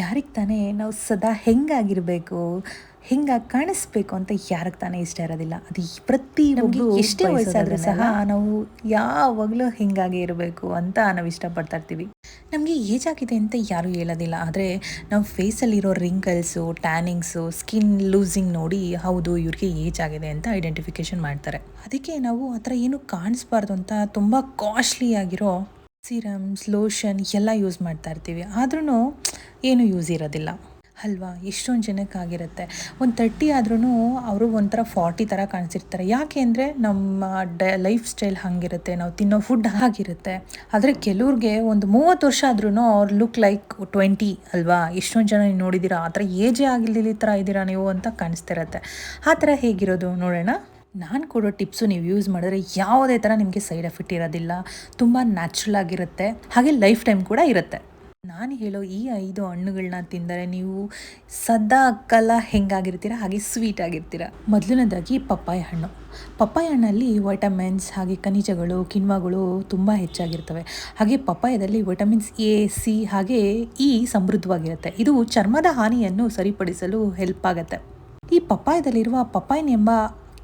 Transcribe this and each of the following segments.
ಯಾರಿಗೆ ತಾನೇ ನಾವು ಸದಾ ಹೆಂಗಾಗಿರಬೇಕು ಹೆಂಗಾಗಿ ಕಾಣಿಸ್ಬೇಕು ಅಂತ ಯಾರಿಗೆ ತಾನೇ ಇಷ್ಟ ಇರೋದಿಲ್ಲ. ಅದು ಪ್ರತಿ ನಮಗೆ ಎಷ್ಟೇ ವಯಸ್ಸಾದರೂ ಸಹ ನಾವು ಯಾವಾಗಲೂ ಹೆಂಗಾಗಿ ಇರಬೇಕು ಅಂತ ನಾವು ಇಷ್ಟಪಡ್ತಾ ಇರ್ತೀವಿ. ನಮಗೆ ಏಜ್ ಆಗಿದೆ ಅಂತ ಯಾರೂ ಹೇಳೋದಿಲ್ಲ. ಆದರೆ ನಾವು ಫೇಸಲ್ಲಿರೋ ರಿಂಕಲ್ಸು ಟ್ಯಾನಿಂಗ್ಸು ಸ್ಕಿನ್ ಲೂಸಿಂಗ್ ನೋಡಿ ಹೌದು ಇವ್ರಿಗೆ ಏಜ್ ಆಗಿದೆ ಅಂತ ಐಡೆಂಟಿಫಿಕೇಶನ್ ಮಾಡ್ತಾರೆ. ಅದಕ್ಕೆ ನಾವು ಆ ಥರ ಏನು ಕಾಣಿಸ್ಬಾರ್ದು ಅಂತ ತುಂಬ ಕಾಸ್ಟ್ಲಿ ಆಗಿರೋ ಸಿರಮ್ಸ್, ಲೋಷನ್ ಎಲ್ಲ ಯೂಸ್ ಮಾಡ್ತಾ ಇರ್ತೀವಿ. ಆದ್ರೂ ಏನು ಯೂಸ್ ಇರೋದಿಲ್ಲ. ಅಲ್ವಾ? ಎಷ್ಟೊಂದು ಜನಕ್ಕಾಗಿರುತ್ತೆ ಒಂದು ತರ್ಟಿ ಆದ್ರೂ ಅವರು ಒಂಥರ ಫಾರ್ಟಿ ಥರ ಕಾಣಿಸಿರ್ತಾರೆ. ಯಾಕೆ ಅಂದರೆ ನಮ್ಮ ಡ ಲೈಫ್ ಸ್ಟೈಲ್ ಹಾಗಿರುತ್ತೆ. ನಾವು ತಿನ್ನೋ ಫುಡ್ ಆಗಿರುತ್ತೆ. ಆದರೆ ಕೆಲವ್ರಿಗೆ ಒಂದು ಮೂವತ್ತು ವರ್ಷ ಆದ್ರೂ ಅವ್ರು ಲುಕ್ ಲೈಕ್ ಟ್ವೆಂಟಿ ಅಲ್ವಾ? ಎಷ್ಟೊಂದು ಜನ ನೀವು ನೋಡಿದ್ದೀರಾ ಆ ಥರ ಏಜೇ ಆಗಿಲ್ದಿಲ್ಲ ಈ ಥರ ಇದ್ದೀರಾ ನೀವು ಅಂತ ಕಾಣಿಸ್ತಿರತ್ತೆ. ಆ ಥರ ಹೇಗಿರೋದು ನೋಡೋಣ. ನಾನು ಕೊಡೋ ಟಿಪ್ಸು ನೀವು ಯೂಸ್ ಮಾಡಿದ್ರೆ ಯಾವುದೇ ಥರ ನಿಮಗೆ ಸೈಡ್ ಎಫೆಕ್ಟ್ ಇರೋದಿಲ್ಲ. ತುಂಬ ನ್ಯಾಚುರಲ್ ಆಗಿರುತ್ತೆ. ಹಾಗೆ ಲೈಫ್ ಟೈಮ್ ಕೂಡ ಇರುತ್ತೆ. ನಾನು ಹೇಳೋ ಈ ಐದು ಹಣ್ಣುಗಳನ್ನ ತಿಂದರೆ ನೀವು ಸದಾ ಕಲ ಹೆಂಗಾಗಿರ್ತೀರ, ಹಾಗೆ ಸ್ವೀಟ್ ಆಗಿರ್ತೀರ. ಮೊದಲನೇದಾಗಿ ಪಪ್ಪಾಯ ಹಣ್ಣು. ಪಪ್ಪಾಯ ಹಣ್ಣಲ್ಲಿ ವೈಟಮಿನ್ಸ್ ಹಾಗೆ ಖನಿಜಗಳು, ಕಿಣ್ವಗಳು ತುಂಬ ಹೆಚ್ಚಾಗಿರ್ತವೆ. ಹಾಗೆ ಪಪ್ಪಾಯದಲ್ಲಿ ವಿಟಮಿನ್ಸ್ ಎ ಸಿ ಹಾಗೆ ಇ ಸಮೃದ್ಧವಾಗಿರುತ್ತೆ. ಇದು ಚರ್ಮದ ಹಾನಿಯನ್ನು ಸರಿಪಡಿಸಲು ಹೆಲ್ಪ್ ಆಗುತ್ತೆ. ಈ ಪಪ್ಪಾಯದಲ್ಲಿರುವ ಪಪ್ಪಾಯಿನ್ ಎಂಬ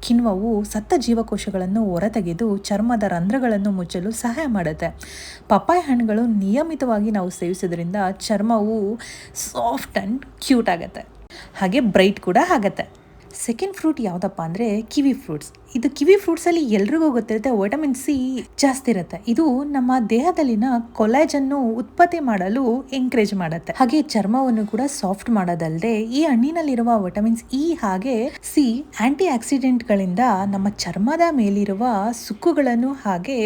ಕಿಣ್ವವು ಸತ್ತ ಜೀವಕೋಶಗಳನ್ನು ಹೊರತೆಗೆದು ಚರ್ಮದ ರಂಧ್ರಗಳನ್ನು ಮುಚ್ಚಲು ಸಹಾಯ ಮಾಡುತ್ತೆ. ಪಪ್ಪಾಯ ಹಣ್ಣುಗಳು ನಿಯಮಿತವಾಗಿ ನಾವು ಸೇವಿಸೋದ್ರಿಂದ ಚರ್ಮವು ಸಾಫ್ಟ್ ಆ್ಯಂಡ್ ಕ್ಯೂಟ್ ಆಗುತ್ತೆ. ಹಾಗೆ ಬ್ರೈಟ್ ಕೂಡ ಆಗುತ್ತೆ. ಸೆಕೆಂಡ್ ಫ್ರೂಟ್ ಯಾವುದಪ್ಪ ಅಂದರೆ ಕಿವಿ ಫ್ರೂಟ್ಸ್ ಇದು ಕಿವಿ ಫ್ರೂಟ್ಸಲ್ಲಿ ಎಲ್ರಿಗೂ ಗೊತ್ತಿರುತ್ತೆ ವಿಟಮಿನ್ ಸಿ ಜಾಸ್ತಿ ಇರುತ್ತೆ. ಇದು ನಮ್ಮ ದೇಹದಲ್ಲಿನ ಕೊಲಾಜನ್ನು ಉತ್ಪತ್ತಿ ಮಾಡಲು ಎಂಕರೇಜ್ ಮಾಡುತ್ತೆ. ಹಾಗೆ ಚರ್ಮವನ್ನು ಕೂಡ ಸಾಫ್ಟ್ ಮಾಡೋದಲ್ಲದೆ ಈ ಹಣ್ಣಿನಲ್ಲಿರುವ ವಿಟಮಿನ್ಸ್ ಇ ಹಾಗೆ ಸಿ ಆಂಟಿ ಆಕ್ಸಿಡೆಂಟ್ಗಳಿಂದ ನಮ್ಮ ಚರ್ಮದ ಮೇಲಿರುವ ಸುಕ್ಕುಗಳನ್ನು ಹಾಗೆ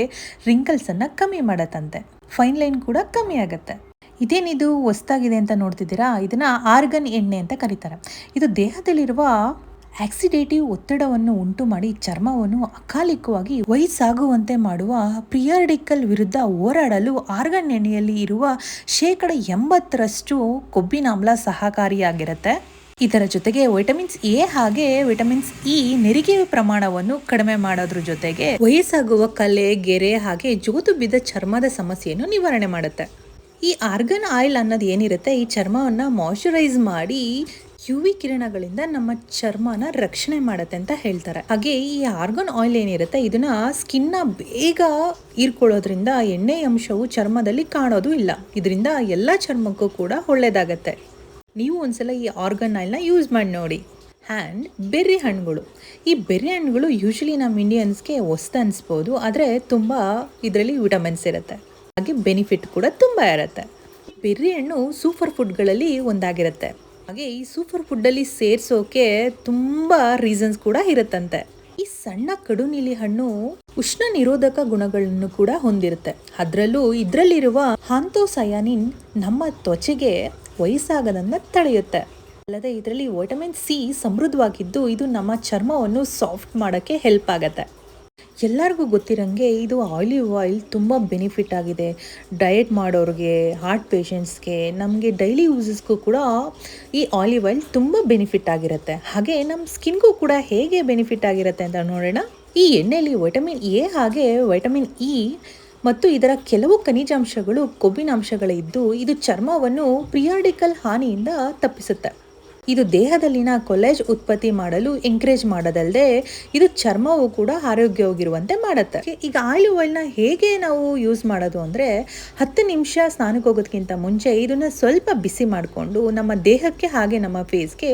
ರಿಂಕಲ್ಸ್ ಅನ್ನ ಕಮ್ಮಿ ಮಾಡತ್ತಂತೆ. ಫೈನ್ ಲೈನ್ ಕೂಡ ಕಮ್ಮಿ ಆಗುತ್ತೆ. ಇದೇನಿದು ಹೊಸ್ದಾಗಿದೆ ಅಂತ ನೋಡ್ತಿದ್ದೀರಾ? ಇದನ್ನ ಆರ್ಗನ್ ಎಣ್ಣೆ ಅಂತ ಕರೀತಾರೆ. ಇದು ದೇಹದಲ್ಲಿರುವ ಆಕ್ಸಿಡೇಟಿವ್ ಒತ್ತಡವನ್ನು ಉಂಟು ಮಾಡಿ ಚರ್ಮವನ್ನು ಅಕಾಲಿಕವಾಗಿ ವಯಸ್ಸಾಗುವಂತೆ ಮಾಡುವ ಪ್ರಿಯಾರ್ಡಿಕಲ್ ವಿರುದ್ಧ ಹೋರಾಡಲು ಆರ್ಗನ್ ಎಣ್ಣೆಯಲ್ಲಿ ಇರುವ ಶೇಕಡ ಎಂಬತ್ತರಷ್ಟು ಕೊಬ್ಬಿನಾಮ್ಲ ಸಹಕಾರಿಯಾಗಿರುತ್ತೆ. ಇದರ ಜೊತೆಗೆ ವಿಟಮಿನ್ಸ್ ಎ ಹಾಗೆ ವಿಟಮಿನ್ಸ್ ಇ ನೆರಿಗೆ ಪ್ರಮಾಣವನ್ನು ಕಡಿಮೆ ಮಾಡೋದ್ರ ಜೊತೆಗೆ ವಯಸ್ಸಾಗುವ ಕಲೆ, ಗೆರೆ ಹಾಗೆ ಜೋತು ಬಿದ್ದ ಚರ್ಮದ ಸಮಸ್ಯೆಯನ್ನು ನಿವಾರಣೆ ಮಾಡುತ್ತೆ. ಈ ಆರ್ಗನ್ ಆಯಿಲ್ ಅನ್ನೋದು ಏನಿರುತ್ತೆ? ಈ ಚರ್ಮವನ್ನು ಮಾಯ್ಶ್ಚರೈಸ್ ಮಾಡಿ ಯು ವಿ ಕಿರಣಗಳಿಂದ ನಮ್ಮ ಚರ್ಮನ ರಕ್ಷಣೆ ಮಾಡುತ್ತೆ ಅಂತ ಹೇಳ್ತಾರೆ. ಹಾಗೆ ಈ ಆರ್ಗನ್ ಆಯಿಲ್ ಏನಿರುತ್ತೆ, ಇದನ್ನ ಸ್ಕಿನ್ನ ಬೇಗ ಹೀರ್ಕೊಳ್ಳೋದ್ರಿಂದ ಎಣ್ಣೆ ಅಂಶವು ಚರ್ಮದಲ್ಲಿ ಕಾಣೋದು ಇಲ್ಲ. ಇದರಿಂದ ಎಲ್ಲ ಚರ್ಮಕ್ಕೂ ಕೂಡ ಒಳ್ಳೇದಾಗತ್ತೆ. ನೀವು ಒಂದ್ಸಲ ಈ ಆರ್ಗನ್ ಆಯಿಲ್ನ ಯೂಸ್ ಮಾಡಿ ನೋಡಿ. ಆ್ಯಂಡ್ ಬೆರ್ರಿ ಹಣ್ಣುಗಳು. ಈ ಬೆರ್ರಿ ಹಣ್ಣುಗಳು ಯೂಶಲಿ ನಮ್ಮ ಇಂಡಿಯನ್ಸ್ಗೆ ಹೊಸ್ತು ಅನಿಸ್ಬೋದು, ಆದರೆ ತುಂಬ ಇದರಲ್ಲಿ ವಿಟಮಿನ್ಸ್ ಇರುತ್ತೆ. ಹಾಗೆ ಬೆನಿಫಿಟ್ ಕೂಡ ತುಂಬ ಇರುತ್ತೆ. ಬೆರ್ರಿ ಹಣ್ಣು ಸೂಪರ್ ಫುಡ್ಗಳಲ್ಲಿ ಒಂದಾಗಿರುತ್ತೆ. ಹಾಗೆ ಈ ಸೂಪರ್ ಫುಡ್ಡಲ್ಲಿ ಸೇರಿಸೋಕೆ ತುಂಬ ರೀಸನ್ಸ್ ಕೂಡ ಇರುತ್ತಂತೆ. ಈ ಸಣ್ಣ ಕಡು ನೀಲಿ ಹಣ್ಣು ಉಷ್ಣ ನಿರೋಧಕ ಗುಣಗಳನ್ನು ಕೂಡ ಹೊಂದಿರುತ್ತೆ. ಅದರಲ್ಲೂ ಇದರಲ್ಲಿರುವ ಹಾಂತೋಸಯಾನಿನ್ ನಮ್ಮ ತ್ವಚೆಗೆ ವಯಸ್ಸಾಗದನ್ನ ತಡೆಯುತ್ತೆ ಅಲ್ಲದೆ ಇದರಲ್ಲಿ ವಿಟಮಿನ್ ಸಿ ಸಮೃದ್ಧವಾಗಿದ್ದು ಇದು ನಮ್ಮ ಚರ್ಮವನ್ನು ಸಾಫ್ಟ್ ಮಾಡೋಕ್ಕೆ ಹೆಲ್ಪ್ ಆಗುತ್ತೆ. ಎಲ್ಲರಿಗೂ ಗೊತ್ತಿರೋಂಗೆ ಇದು ಆಲಿವ್ ಆಯಿಲ್ ತುಂಬ ಬೆನಿಫಿಟ್ ಆಗಿದೆ. ಡಯಟ್ ಮಾಡೋರಿಗೆ ಹಾರ್ಟ್ ಪೇಷಂಟ್ಸ್ಗೆ ನಮಗೆ ಡೈಲಿ ಯೂಸಸ್ಗೂ ಕೂಡ ಈ ಆಲಿವ್ ಆಯಿಲ್ ತುಂಬ ಬೆನಿಫಿಟ್ ಆಗಿರುತ್ತೆ. ಹಾಗೆ ನಮ್ಮ ಸ್ಕಿನ್ಗೂ ಕೂಡ ಹೇಗೆ ಬೆನಿಫಿಟ್ ಆಗಿರುತ್ತೆ ಅಂತ ನೋಡೋಣ. ಈ ಎಣ್ಣೆಯಲ್ಲಿ ವೈಟಮಿನ್ ಎ ಹಾಗೆ ವೈಟಮಿನ್ ಇ ಮತ್ತು ಇದರ ಕೆಲವು ಖನಿಜಾಂಶಗಳು, ಕೊಬ್ಬಿನಾಂಶಗಳಿದ್ದು ಇದು ಚರ್ಮವನ್ನು ಪ್ರಿಯಾಡಿಕಲ್ ಹಾನಿಯಿಂದ ತಪ್ಪಿಸುತ್ತೆ. ಇದು ದೇಹದಲ್ಲಿನ ಕೊಲೆಜ್ ಉತ್ಪತ್ತಿ ಮಾಡಲು ಎಂಕರೇಜ್ ಮಾಡೋದಲ್ಲದೆ ಇದು ಚರ್ಮವು ಕೂಡ ಆರೋಗ್ಯವಾಗಿರುವಂತೆ ಮಾಡುತ್ತೆ. ಈಗ ಆಯಿಲ್ ಆಯಿಲ್ನ ಹೇಗೆ ನಾವು ಯೂಸ್ ಮಾಡೋದು ಅಂದರೆ ಹತ್ತು ನಿಮಿಷ ಸ್ನಾನಕ್ಕೆ ಹೋಗೋದಕ್ಕಿಂತ ಮುಂಚೆ ಇದನ್ನು ಸ್ವಲ್ಪ ಬಿಸಿ ಮಾಡಿಕೊಂಡು ನಮ್ಮ ದೇಹಕ್ಕೆ ಹಾಗೆ ನಮ್ಮ ಫೇಸ್ಗೆ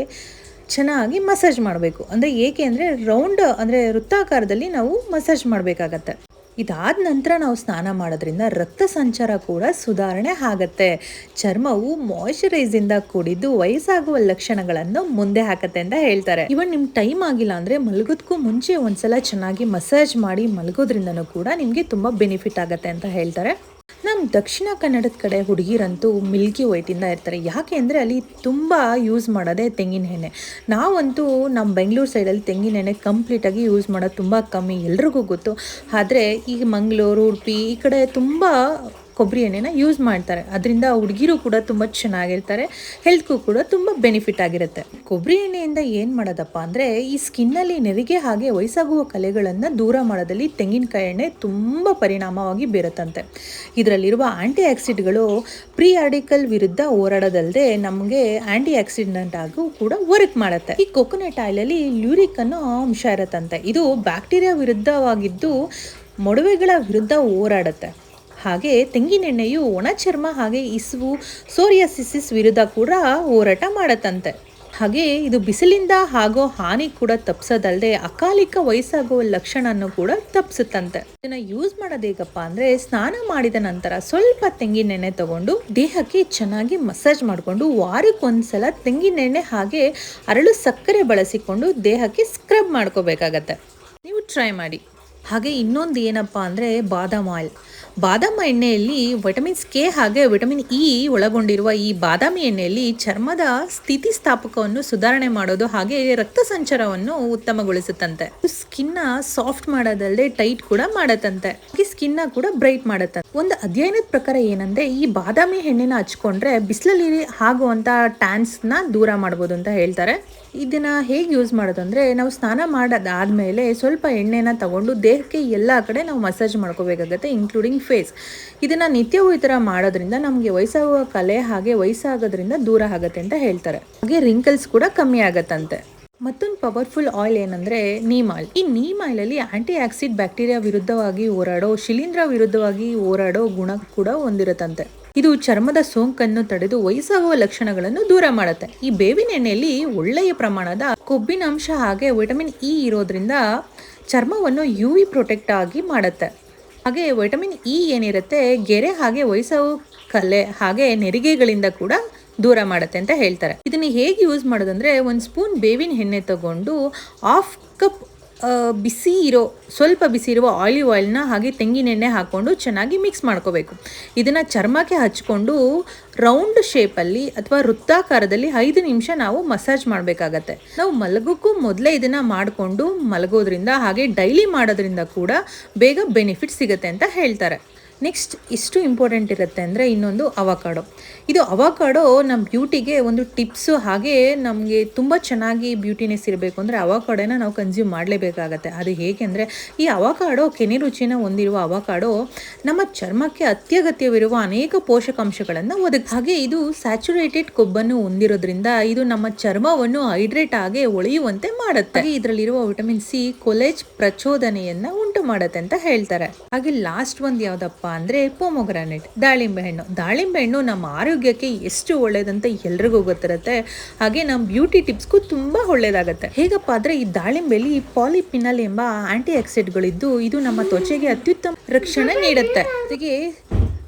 ಚೆನ್ನಾಗಿ ಮಸಾಜ್ ಮಾಡಬೇಕು. ಅಂದರೆ ಏಕೆ ಅಂದರೆ ರೌಂಡ್ ಅಂದರೆ ವೃತ್ತಾಕಾರದಲ್ಲಿ ನಾವು ಮಸಾಜ್ ಮಾಡಬೇಕಾಗತ್ತೆ. ಇದಾದ ನಂತರ ನಾವು ಸ್ನಾನ ಮಾಡೋದ್ರಿಂದ ರಕ್ತ ಸಂಚಾರ ಕೂಡ ಸುಧಾರಣೆ ಆಗತ್ತೆ. ಚರ್ಮವು ಮಾಯಿಶ್ಚರೈಸಿಂದ ಕೂಡಿದ್ದು ವಯಸ್ಸಾಗುವ ಲಕ್ಷಣಗಳನ್ನು ಮುಂದೆ ಹಾಕತ್ತೆ ಅಂತ ಹೇಳ್ತಾರೆ. ಇವನ್ ನಿಮ್ ಟೈಮ್ ಆಗಿಲ್ಲ ಅಂದ್ರೆ ಮಲಗೋದಕ್ಕೂ ಮುಂಚೆ ಒಂದ್ಸಲ ಚೆನ್ನಾಗಿ ಮಸಾಜ್ ಮಾಡಿ ಮಲಗೋದ್ರಿಂದನೂ ಕೂಡ ನಿಮಗೆ ತುಂಬಾ ಬೆನಿಫಿಟ್ ಆಗತ್ತೆ ಅಂತ ಹೇಳ್ತಾರೆ. ನಮ್ಮ ದಕ್ಷಿಣ ಕನ್ನಡದ ಕಡೆ ಹುಡುಗಿರಂತೂ ಮಿಲ್ಕಿ ವೈಟಿಂದ ಇರ್ತಾರೆ. ಯಾಕೆ ಅಂದರೆ ಅಲ್ಲಿ ತುಂಬ ಯೂಸ್ ಮಾಡೋದೇ ತೆಂಗಿನ ಎಣ್ಣೆ. ನಾವಂತೂ ನಮ್ಮ ಬೆಂಗಳೂರು ಸೈಡಲ್ಲಿ ತೆಂಗಿನ ಎಣ್ಣೆ ಕಂಪ್ಲೀಟಾಗಿ ಯೂಸ್ ಮಾಡೋದು ತುಂಬ ಕಮ್ಮಿ ಎಲ್ರಿಗೂ ಗೊತ್ತು. ಆದರೆ ಈಗ ಮಂಗಳೂರು, ಉಡುಪಿ ಈ ಕಡೆ ತುಂಬ ಕೊಬ್ಬರಿ ಎಣ್ಣೆನ ಯೂಸ್ ಮಾಡ್ತಾರೆ. ಅದರಿಂದ ಹುಡುಗಿರು ಕೂಡ ತುಂಬ ಚೆನ್ನಾಗಿರ್ತಾರೆ. ಹೆಲ್ತ್ಗೂ ಕೂಡ ತುಂಬ ಬೆನಿಫಿಟ್ ಆಗಿರುತ್ತೆ. ಕೊಬ್ಬರಿ ಎಣ್ಣೆಯಿಂದ ಏನು ಮಾಡೋದಪ್ಪ ಅಂದರೆ ಈ ಸ್ಕಿನ್ನಲ್ಲಿ ನೆರಿಗೆ ಹಾಗೆ ವಯಸ್ಸಾಗುವ ಕಲೆಗಳನ್ನು ದೂರ ಮಾಡೋದಲ್ಲಿ ತೆಂಗಿನಕಾಯಿ ಎಣ್ಣೆ ತುಂಬ ಪರಿಣಾಮವಾಗಿ ಬೀರುತ್ತಂತೆ. ಇದರಲ್ಲಿರುವ ಆ್ಯಂಟಿ ಆಕ್ಸಿಡ್ಗಳು ಪ್ರೀ ಆರ್ಡಿಕಲ್ ವಿರುದ್ಧ ಹೋರಾಡೋದಲ್ಲದೆ ನಮಗೆ ಆ್ಯಂಟಿ ಆಕ್ಸಿಡೆಂಟ್ ಆಗು ಕೂಡ ವರ್ಕ್ ಮಾಡುತ್ತೆ. ಈ ಕೊಕೊನಟ್ ಆಯಿಲಲ್ಲಿ ಲ್ಯೂರಿಕ್ ಅನ್ನೋ ಅಂಶ ಇರುತ್ತಂತೆ. ಇದು ಬ್ಯಾಕ್ಟೀರಿಯಾ ವಿರುದ್ಧವಾಗಿದ್ದು, ಮೊಡವೆಗಳ ವಿರುದ್ಧ ಹೋರಾಡುತ್ತೆ. ಹಾಗೆ ತೆಂಗಿನೆಣ್ಣೆಯು ಒಣ ಚರ್ಮ ಹಾಗೆ ಇಸುವು, ಸೋರಿಯಾಸಿಸಿಸ್ ವಿರುದ್ಧ ಕೂಡ ಹೋರಾಟ ಮಾಡತ್ತಂತೆ. ಹಾಗೆ ಇದು ಬಿಸಿಲಿಂದ ಆಗೋ ಹಾನಿ ಕೂಡ ತಪ್ಪಿಸೋದಲ್ಲದೆ ಅಕಾಲಿಕ ವಯಸ್ಸಾಗುವ ಲಕ್ಷಣವನ್ನು ಕೂಡ ತಪ್ಪಿಸುತ್ತಂತೆ ಇದನ್ನ ಯೂಸ್ ಮಾಡೋದು ಹೇಗಪ್ಪ ಅಂದ್ರೆ ಸ್ನಾನ ಮಾಡಿದ ನಂತರ ಸ್ವಲ್ಪ ತೆಂಗಿನೆಣ್ಣೆ ತಗೊಂಡು ದೇಹಕ್ಕೆ ಚೆನ್ನಾಗಿ ಮಸಾಜ್ ಮಾಡಿಕೊಂಡು ವಾರಕ್ಕೊಂದ್ಸಲ ತೆಂಗಿನೆಣ್ಣೆ ಹಾಗೆ ಅರಳು ಸಕ್ಕರೆ ಬಳಸಿಕೊಂಡು ದೇಹಕ್ಕೆ ಸ್ಕ್ರಬ್ ಮಾಡ್ಕೋಬೇಕಾಗತ್ತೆ. ನೀವು ಟ್ರೈ ಮಾಡಿ. ಹಾಗೆ ಇನ್ನೊಂದು ಏನಪ್ಪ ಅಂದರೆ ಬಾದಾಮ್ ಆಯಿಲ್ ಬಾದಾಮ ಎಣ್ಣೆಯಲ್ಲಿ ವಿಟಮಿನ್ಸ್ ಕೆ ಹಾಗೆ ವಿಟಮಿನ್ ಇ ಒಳಗೊಂಡಿರುವ ಈ ಬಾದಾಮಿ ಎಣ್ಣೆಯಲ್ಲಿ ಚರ್ಮದ ಸ್ಥಿತಿಸ್ಥಾಪಕವನ್ನು ಸುಧಾರಣೆ ಮಾಡೋದು ಹಾಗೆ ರಕ್ತ ಸಂಚಾರವನ್ನು ಉತ್ತಮಗೊಳಿಸುತ್ತಂತೆ. ಸ್ಕಿನ್ನ ಸಾಫ್ಟ್ ಮಾಡೋದಲ್ಲದೆ ಟೈಟ್ ಕೂಡ ಮಾಡತ್ತಂತೆ. ಸ್ಕಿನ್ನ ಕೂಡ ಬ್ರೈಟ್ ಮಾಡತ್ತೆ ಒಂದು ಅಧ್ಯಯನದ ಪ್ರಕಾರ ಏನಂದ್ರೆ ಈ ಬಾದಾಮಿ ಎಣ್ಣೆನ ಹಚ್ಕೊಂಡ್ರೆ ಬಿಸಿಲಲ್ಲಿ ಆಗುವಂತ ನ ದೂರ ಮಾಡ್ಬೋದು ಅಂತ ಹೇಳ್ತಾರೆ. ಇದನ್ನ ಹೇಗೆ ಯೂಸ್ ಮಾಡೋದು ಅಂದ್ರೆ ನಾವು ಸ್ನಾನ ಮಾಡೋದಾದಮೇಲೆ ಸ್ವಲ್ಪ ಎಣ್ಣೆನ ತಗೊಂಡು ದೇಹಕ್ಕೆ ಎಲ್ಲ ಕಡೆ ನಾವು ಮಸಾಜ್ ಮಾಡ್ಕೋಬೇಕಾಗತ್ತೆ ಇನ್ಕ್ಲೂಡಿಂಗ್ ಫೇಸ್ ಇದನ್ನು ನಿತ್ಯವೂ ಈ ಥರ ಮಾಡೋದ್ರಿಂದ ನಮಗೆ ವಯಸ್ಸಾಗುವ ಕಲೆ ಹಾಗೆ ವಯಸ್ಸಾಗೋದ್ರಿಂದ ದೂರ ಆಗುತ್ತೆ ಅಂತ ಹೇಳ್ತಾರೆ. ಹಾಗೆ ರಿಂಕಲ್ಸ್ ಕೂಡ ಕಮ್ಮಿ ಆಗತ್ತಂತೆ. ಮತ್ತೊಂದು ಪವರ್ಫುಲ್ ಆಯಿಲ್ ಏನಂದರೆ ನೀಮ್ ಆಯಿಲ್ ಈ ನೀಮ್ ಆಯಿಲಲ್ಲಿ ಆ್ಯಂಟಿ ಆಕ್ಸಿಡ್ ಬ್ಯಾಕ್ಟೀರಿಯಾ ವಿರುದ್ಧವಾಗಿ ಹೋರಾಡೋ, ಶಿಲೀಂಧ್ರ ವಿರುದ್ಧವಾಗಿ ಹೋರಾಡೋ ಗುಣ ಕೂಡ ಹೊಂದಿರುತ್ತಂತೆ. ಇದು ಚರ್ಮದ ಸೋಂಕನ್ನು ತಡೆದು ವಯಸ್ಸಾಗುವ ಲಕ್ಷಣಗಳನ್ನು ದೂರ ಮಾಡುತ್ತೆ. ಈ ಬೇವಿನ ಎಣ್ಣೆಯಲ್ಲಿ ಒಳ್ಳೆಯ ಪ್ರಮಾಣದ ಕೊಬ್ಬಿನ ಅಂಶ ಹಾಗೆ ವಿಟಮಿನ್ ಇ ಇರೋದ್ರಿಂದ ಚರ್ಮವನ್ನು ಯು ವಿ ಪ್ರೊಟೆಕ್ಟ್ ಆಗಿ ಮಾಡುತ್ತೆ. ಹಾಗೆ ವಿಟಮಿನ್ ಇ ಏನಿರುತ್ತೆ ಗೆರೆ ಹಾಗೆ ವಯಸ್ಸಾಗು ಕಲೆ ಹಾಗೆ ನೆರಿಗೆಗಳಿಂದ ಕೂಡ ದೂರ ಮಾಡುತ್ತೆ ಅಂತ ಹೇಳ್ತಾರೆ. ಇದನ್ನ ಹೇಗೆ ಯೂಸ್ ಮಾಡೋದಂದ್ರೆ ಒಂದು ಸ್ಪೂನ್ ಬೇವಿನ ಎಣ್ಣೆ ತಗೊಂಡು ಹಾಫ್ ಕಪ್ ಬಿಸಿ ಇರೋ, ಸ್ವಲ್ಪ ಬಿಸಿ ಇರುವ ಆಯಿಲ್ ಆಯಿಲ್ನ ಹಾಗೆ ತೆಂಗಿನೆಣ್ಣೆ ಹಾಕ್ಕೊಂಡು ಚೆನ್ನಾಗಿ ಮಿಕ್ಸ್ ಮಾಡ್ಕೋಬೇಕು. ಇದನ್ನು ಚರ್ಮಕ್ಕೆ ಹಚ್ಕೊಂಡು ರೌಂಡ್ ಶೇಪಲ್ಲಿ ಅಥವಾ ವೃತ್ತಾಕಾರದಲ್ಲಿ ಐದು ನಿಮಿಷ ನಾವು ಮಸಾಜ್ ಮಾಡಬೇಕಾಗತ್ತೆ. ನಾವು ಮಲಗೋಕ್ಕೂ ಮೊದಲೇ ಇದನ್ನು ಮಾಡಿಕೊಂಡು ಮಲಗೋದ್ರಿಂದ ಹಾಗೆ ಡೈಲಿ ಮಾಡೋದ್ರಿಂದ ಕೂಡ ಬೇಗ ಬೆನಿಫಿಟ್ ಸಿಗುತ್ತೆ ಅಂತ ಹೇಳ್ತಾರೆ. ನೆಕ್ಸ್ಟ್ ಇಷ್ಟು ಇಂಪಾರ್ಟೆಂಟ್ ಇರುತ್ತೆ ಅಂದರೆ ಇನ್ನೊಂದು ಅವಕಾಡೋ ಇದು ಅವಕಾಡೋ ನಮ್ಮ ಬ್ಯೂಟಿಗೆ ಒಂದು ಟಿಪ್ಸು ಹಾಗೆ ನಮಗೆ ತುಂಬ ಚೆನ್ನಾಗಿ ಬ್ಯೂಟಿನೆಸ್ ಇರಬೇಕು ಅಂದರೆ ಅವಕಾಡೋನ ನಾವು ಕನ್ಸ್ಯೂಮ್ ಮಾಡಲೇಬೇಕಾಗತ್ತೆ. ಅದು ಹೇಗೆ ಅಂದರೆ ಈ ಅವಕಾಡೋ ಕೆನೆ ರುಚಿನ ಹೊಂದಿರುವ ಅವಕಾಡೋ ನಮ್ಮ ಚರ್ಮಕ್ಕೆ ಅತ್ಯಗತ್ಯವಿರುವ ಅನೇಕ ಪೋಷಕಾಂಶಗಳನ್ನು ಒದಗ ಹಾಗೆ ಇದು ಸ್ಯಾಚುರೇಟೆಡ್ ಕೊಬ್ಬನ್ನು ಹೊಂದಿರೋದ್ರಿಂದ ಇದು ನಮ್ಮ ಚರ್ಮವನ್ನು ಹೈಡ್ರೇಟ್ ಆಗಿ ಒಳೆಯುವಂತೆ ಮಾಡುತ್ತೆ. ಹಾಗೆ ಇದರಲ್ಲಿರುವ ವಿಟಮಿನ್ ಸಿ ಕೊಲೆಜ್ ಪ್ರಚೋದನೆಯನ್ನ ಉಂಟು ಮಾಡುತ್ತೆ ಅಂತ ಹೇಳ್ತಾರೆ. ಹಾಗೆ ಲಾಸ್ಟ್ ಒಂದು ಯಾವ್ದಪ್ಪ ಅಂದ್ರೆ ಪೋಮೊಗ್ರಾನೆಟ್, ದಾಳಿಂಬೆ ಹಣ್ಣು. ದಾಳಿಂಬೆ ಹಣ್ಣು ನಮ್ಮ ಆರೋಗ್ಯಕ್ಕೆ ಎಷ್ಟು ಒಳ್ಳೇದಂತ ಎಲ್ರಿಗೂ ಗೊತ್ತಿರುತ್ತೆ. ಹಾಗೆ ನಮ್ಮ ಬ್ಯೂಟಿ ಟಿಪ್ಸ್ಗೂ ತುಂಬಾ ಒಳ್ಳೇದಾಗತ್ತೆ. ಹೇಗಪ್ಪ ಅಂದರೆ ಈ ದಾಳಿಂಬೆಲಿ ಪಾಲಿಪಿನಲ್ ಎಂಬ ಆಂಟಿ ಆಕ್ಸಿಡ್ಗಳಿದ್ದು ಇದು ನಮ್ಮ ತ್ವಚೆಗೆ ಅತ್ಯುತ್ತಮ ರಕ್ಷಣೆ ನೀಡುತ್ತೆ. ಜೊತೆಗೆ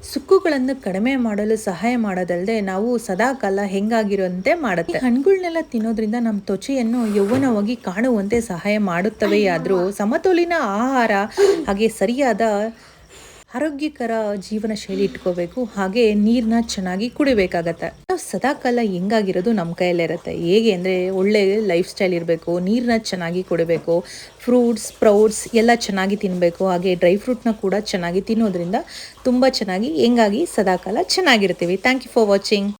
ಸುಕ್ಕುಗಳನ್ನು ಕಡಿಮೆ ಮಾಡಲು ಸಹಾಯ ಮಾಡೋದಲ್ಲದೆ ನಾವು ಸದಾಕಾಲ ಹೆಂಗಾಗಿರುವಂತೆ ಮಾಡುತ್ತೆ. ಹಣ್ಣುಗಳನ್ನೆಲ್ಲ ತಿನ್ನೋದ್ರಿಂದ ನಮ್ಮ ತ್ವಚೆಯನ್ನು ಯೌವನವಾಗಿ ಕಾಣುವಂತೆ ಸಹಾಯ ಮಾಡುತ್ತವೆ ಆದರೂ ಸಮತೋಲಿನ ಆಹಾರ ಹಾಗೆ ಸರಿಯಾದ ಆರೋಗ್ಯಕರ ಜೀವನ ಶೈಲಿ ಇಟ್ಕೋಬೇಕು, ಹಾಗೆ ನೀರನ್ನ ಚೆನ್ನಾಗಿ ಕುಡಿಬೇಕಾಗತ್ತೆ. ನಾವು ಸದಾಕಾಲ ಹೆಂಗಾಗಿರೋದು ನಮ್ಮ ಕೈಯಲ್ಲಿರುತ್ತೆ ಹೇಗೆ ಅಂದರೆ ಒಳ್ಳೆ ಲೈಫ್ ಸ್ಟೈಲ್ ಇರಬೇಕು ನೀರನ್ನ ಚೆನ್ನಾಗಿ ಕುಡಿಬೇಕು, ಫ್ರೂಟ್ಸ್ ಪ್ರೌಟ್ಸ್ ಎಲ್ಲ ಚೆನ್ನಾಗಿ ತಿನ್ನಬೇಕು ಹಾಗೆ ಡ್ರೈ ಫ್ರೂಟ್ನ ಕೂಡ ಚೆನ್ನಾಗಿ ತಿನ್ನೋದ್ರಿಂದ ತುಂಬ ಚೆನ್ನಾಗಿ, ಹೆಂಗಾಗಿ ಸದಾಕಾಲ ಚೆನ್ನಾಗಿರ್ತೀವಿ. Thank you for watching.